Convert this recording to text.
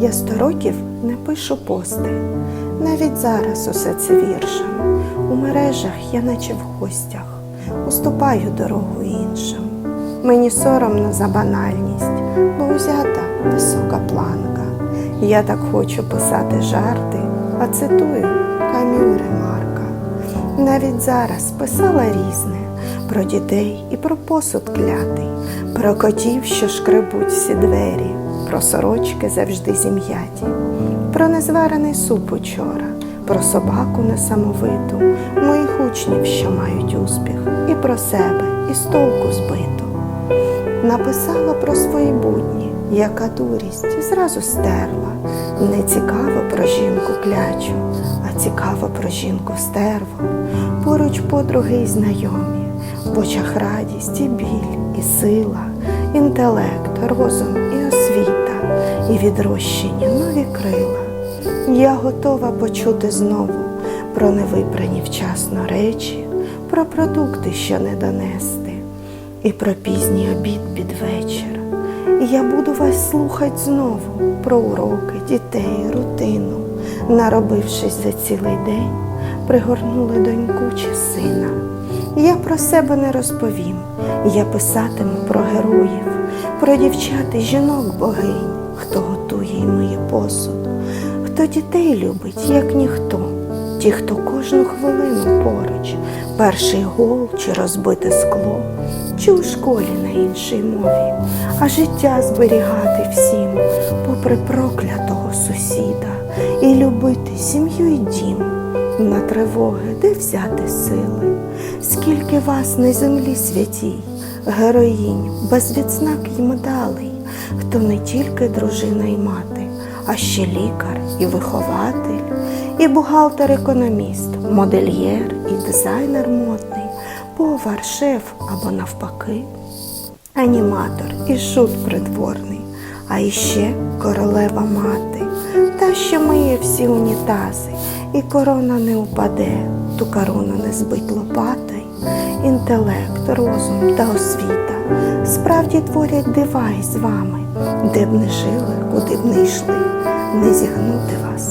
Я сто років не пишу пости, навіть зараз усе це віршем. У мережах я наче в гостях, уступаю дорогу іншим. Мені соромно за банальність, бо узята висока планка. Я так хочу писати жарти, а цитую Камю Ремарка. Навіть зараз писала різне про дітей і про посуд клятий, про котів, що шкребуть всі двері, про сорочки завжди зім'яті, про незварений суп учора, про собаку несамовиту, моїх учнів, що мають успіх, і про себе, і з толку збиту. Написала про свої будні, яка дурість, зразу стерла. Не цікаво про жінку клячу, а цікаво про жінку стерву. Поруч подруги й знайомі, в очах радість і біль, і сила, інтелект, розум і освіта, і відрощені нові крила. Я готова почути знову про невипрані вчасно речі, про продукти, що не донести, і про пізній обід під вечір. Я буду вас слухать знову про уроки, дітей, рутину, наробившись за цілий день, пригорнули доньку чи сина. Я про себе не розповім, я писатиму про героїв, про дівчат і жінок богинь, хто готує і миє посуд, хто дітей любить, як ніхто, ті, хто кожну хвилину поруч, перший гол чи розбите скло, чи у школі на іншій мові, а життя зберігати всім, попри проклятого сусіда, і любити сім'ю і дім, на тривоги, де взяти сили, скільки вас на землі святій, героїнь, без відзнак й медалей, хто не тільки дружина й мати, а ще лікар і вихователь, і бухгалтер-економіст, модельєр і дизайнер модний, повар, шеф або навпаки, аніматор і шут придворний, а іще королева мати, та, що миє всі унітази, і корона не упаде, ту корону не збить лопатай, інтелект, розум та освіта. Справді творять дива із вами, де б не жили, куди б не йшли, не зігнути вас.